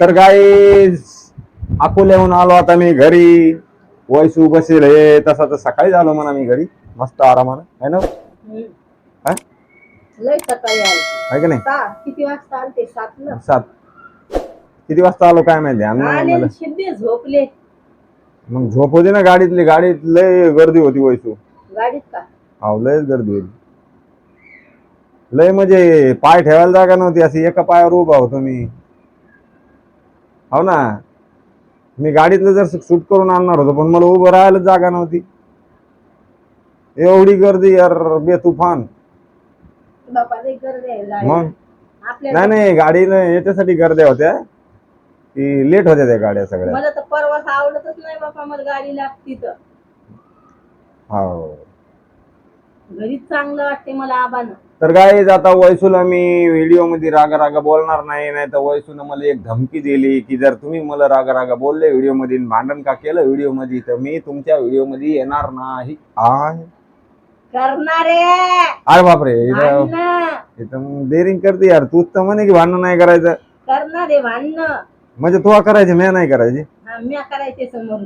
तर काय अकोल्याहून आलो आता मी घरी. वयसू बसेल हे तसा तर सकाळी आलो म्हणा मी घरी. मस्त आरामानं. ना? हम्म. हा? लय सकाळी आले. आहे का नाही? सा किती वाजता आले ते सातला सात. किती वाजता आलो काय माहिती? अन्न आले मला. शिंदे झोपले. मग झोप होती ना गाडीतली? गाडीत लय गर्दी होती वयसू गाडीत का? हा लयच गर्दी होती. लय म्हणजे पाय ठेवायला जागा नव्हती. अशी एका पायावर उभा होतो मी. हो ना. मी गाडीतलं जर शूट करून आणणार होतो पण मला उभं राहायला जागा नव्हती. एवढी गर्दी यार गर्दी आहे मग? नाही नाही गाडीनं याच्यासाठी गर्द्या होत्या. की लेट होत्या त्या गाड्या सगळ्या. मला तर परवाच आवडतच नाही बापा मला गाडी लागती तर. हो. घरीच चांगलं वाटते मला आबानं. तर काय आता वैसूला मी व्हिडिओमध्ये रागा रागा बोलणार नाही नाही तर वैसूनं मला एक धमकी दिली की जर तुम्ही मला रागा रागा बोलले व्हिडिओमध्ये भांडण का केलं व्हिडिओमध्ये तर मी तुमच्या व्हिडिओमध्ये येणार नाही. अरे बापरे इथं डेअरिंग करते यार. तूच तर म्हणे की भांडण नाही करायचं. करणारे भांडणं. म्हणजे तू करायची मी नाही करायची? हा, करायचे समोर.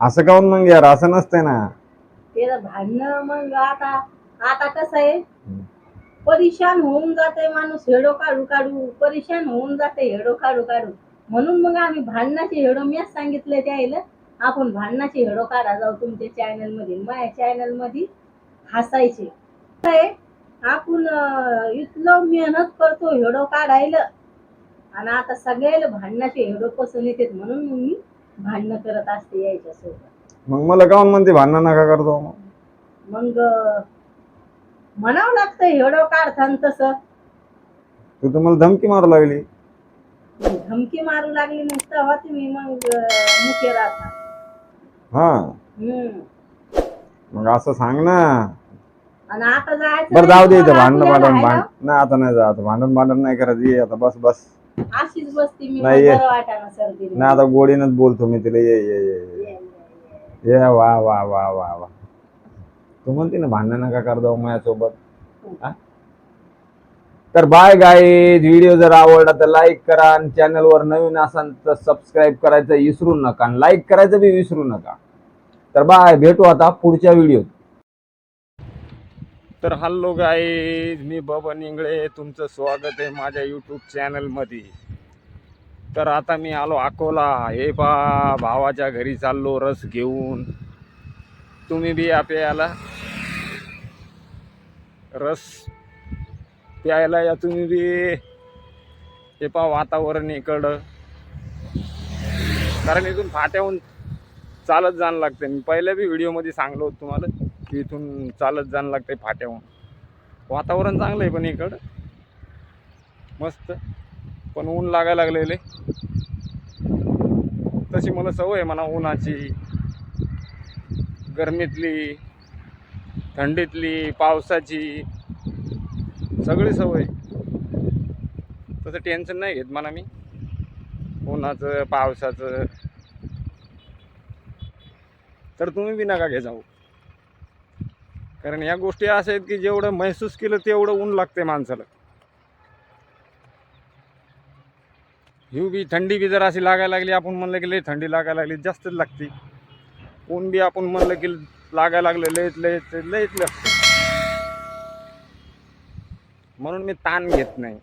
असं काऊन मग यार? असं नसतंय ना. ते तर भांडणं मग आता आता कसं आहे? परेशान होऊन जाते माणूस हेडो काढू काढू परेशान होऊन जाते हेडो काढू काढू. म्हणून मग आम्ही भांडणाचे हेडो मीच सांगितले त्याला आपण भांडणाचे हेडो काढा जाऊ तुमच्या चॅनलमध्ये माझ्या चॅनलमध्ये हसायचे आपण इथलं इतलं मेहनत करतो हेडो काढायला. आणि आता सगळ्याला भांडणाचे हेडो पसंत येतात म्हणून मग मी भांडणं करत असते यायच्यासोबत मग मला काऊन म्हणते भांडण नका करतो. मग अं, म्हणावं लागतं हेडो काढताना तसं? तू तर मला धमकी मारू लागली. मग धमकी मारू लागली मग तेव्हा तुम्ही मग अं, मुके राहता हा. हम्म. मग असं सांग ना. आणि आता जायचं बरं जाऊ दे इथं भांडण भांडण. भांड नाही आता नाही जात. भांडण भांडण नाही करायचं ये आता बस बस. अशीच बसती मी नाही, मग ये. बरं वाटाणा सर्दी नाही आता गोडीनच बोलतो मी तिला. ये ये ये. ये. ये वा वा वा वा वा. तू म्हणते ना भांडण नका कर जाऊ माझ्यासोबत. तर बाय गाईज व्हिडिओ जर आवडला तर लाईक करा आणि चॅनलवर वर नवीन असाल तर सबस्क्राईब करायचं विसरू नका आणि लाईक करायचं बी विसरू नका. तर बाय भेटू आता पुढच्या व्हिडिओत तर हॅलो गाईज मी बबन इंगळे. तुमचं स्वागत आहे माझ्या यूट्यूब चॅनलमध्ये तर आता मी आलो अकोला. हे पा भावाच्या घरी चाललो रस घेऊन. तुम्ही बी या प्यायला. रस प्यायला या तुम्ही बी. हे पा वातावरण इकडं. कारण इथून फाट्याहून चालत जाणं लागते मी पहिल्या बी व्हिडिओमध्ये सांगलो होतो तुम्हाला की इथून चालत जाणं लागते फाट्याहून. वातावरण चांगलं आहे पण इकडं. मस्त. पण ऊन लागायला लागलेले. तशी मला सवय आहे म्हणा उन्हाची. गरमीतली थंडीतली पावसाची. सगळी सवय. तसं टेन्शन नाही घेत म्हणा मी. उन्हाचं पावसाचं. तर तुम्ही बी नका घे जाऊ कारण या गोष्टी अशा आहेत की जेवढं महसूस केलं तेवढं ऊन लागते माणसाला. हिव बी थंडी बी जर अशी लागायला लागली आपण म्हणलं की लई थंडी लागायला लागली जास्तच लागते. ऊन बी आपण म्हणलं की लागायला लागलं लयत लयत लयत लागते म्हणून मी ताण घेत नाही.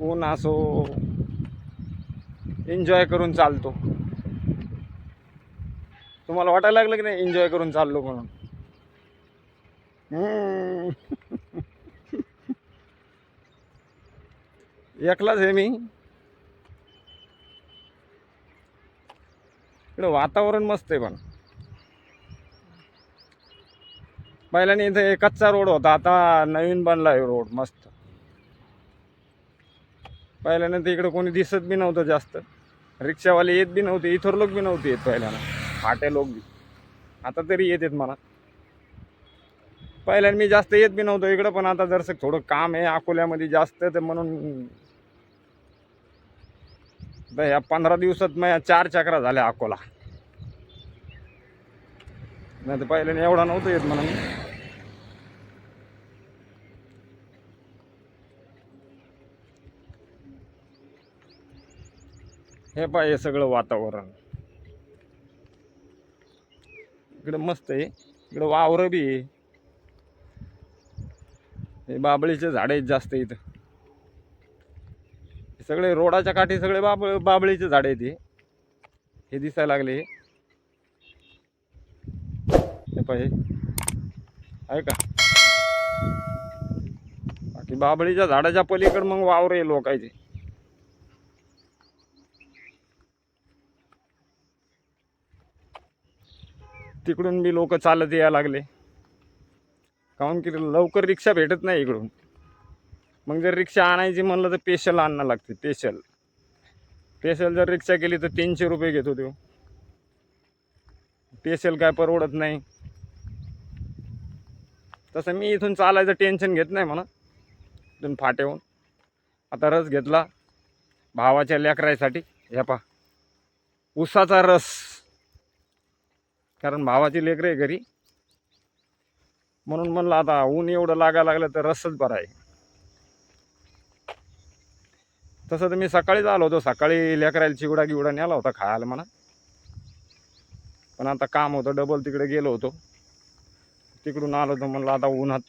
ऊन असो एन्जॉय करून चालतो. तुम्हाला वाटायला लागलं की नाही एन्जॉय करून चाललो म्हणून? एकलाच आहे मी. इकडं वातावरण मस्त आहे पण. पहिल्याने इथं एक कच्चा रोड होता आता नवीन बनला आहे रोड मस्त. पहिल्यानं तर इकडं कोणी दिसत बी नव्हतं जास्त. रिक्षावाले येत बी नव्हते इथर लोक बी नव्हते येत पहिल्यानं फाटे लोक बी. आता तरी येत आहेत मला. पहिल्यानं मी जास्त येत बी नव्हतो इकडं पण आता जरसं थोडं काम आहे अकोल्यामध्ये जास्त तर म्हणून तर ह्या पंधरा दिवसात माझ्या चार चक्रा झाल्या अकोला. नाही तर पहिल्याने एवढा नव्हतं येत म्हणून हे पाय सगळं वातावरण. इकडं मस्त आहे. इकडं वावर बी आहे. हे बाबळीचे झाडे जास्त इथं. सगळे रोडाच्या काठी सगळे बाब बाबळीचे झाडं ते हे. हे दिसायला लागले हे. पाहिजे आहे का? बाकी बाबळीच्या झाडाच्या पलीकडे मग वावर आहे लोकायचे तिकडून बी लोक चालत यायला लागले. काहून की लवकर रिक्षा भेटत नाही इकडून. मग जर रिक्षा आणायची म्हणलं तर पेशल आणणं लागते पेशल पेशल जर रिक्षा केली तर तीनशे रुपये घेतो तो पेशल काय परवडत नाही. तसं मी इथून चालायचं टेन्शन घेत नाही म्हणा. इथून फाट्याहून आता रस घेतला भावाच्या लेकरायसाठी ह्या पा उसाचा रस. कारण भावाची लेकरं आहे घरी. म्हणून म्हणलं आता ऊन एवढं लागायला लागलं तर रसच बरा आहे. तसं तर मी सकाळीच आलो होतो. सकाळी लेकरायला चिवडा गिवडा नेला होता खायला म्हणा. पण आता काम होतं डबल तिकडे गेलो होतो. तिकडून आलो होतो म्हणलं आता उन्हात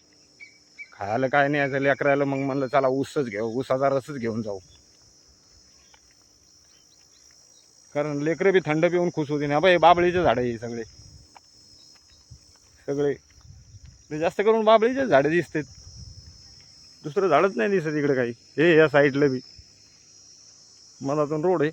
खायला काय नाही यायचं लेकरायला मग म्हणलं चला ऊसच घेऊ ऊसाचा रसच घेऊन जाऊ. कारण लेकरं बी थंड पिऊन खुश होती. ना बाई बाबळीचे झाडं आहे हे सगळे. सगळे. ते जास्त करून बाबळीचे झाडं दिसतात. दुसरं झाडच नाही दिसत इकडे काही. हे या साईडला बी. मधातून रोड आहे.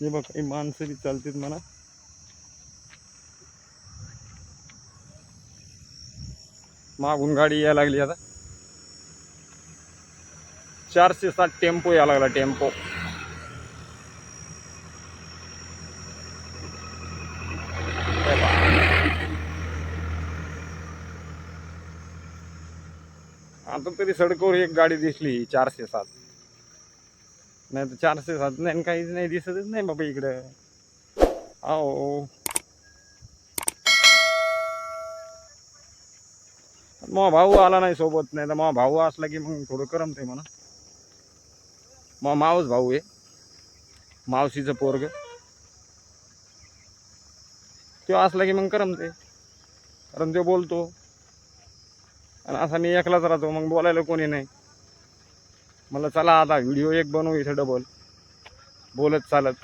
हे बघ काही माणसं बी चालतात म्हणा. मागून गाडी यायला लागली आता. चारशे सात टेम्पो यायला लागला टेम्पो. आता तरी सडकवर एक गाडी दिसली चारशे सात. नाही तर चारशे सात नाही काहीच नाही दिसतच नाही बाबा इकडं. आओ. मग भाऊ आला नाही सोबत नाही तर मग भाऊ असला की मग थोडं करमते म्हणा. मग मावच भाऊ आहे. मावशीचं पोरग. तो असला की मग करमते कारण तो बोलतो आणि असा मी एकलाच राहतो मग बोलायला कोणी नाही. मला चला आता व्हिडिओ एक बनवू इथे डबल बोलत चालत.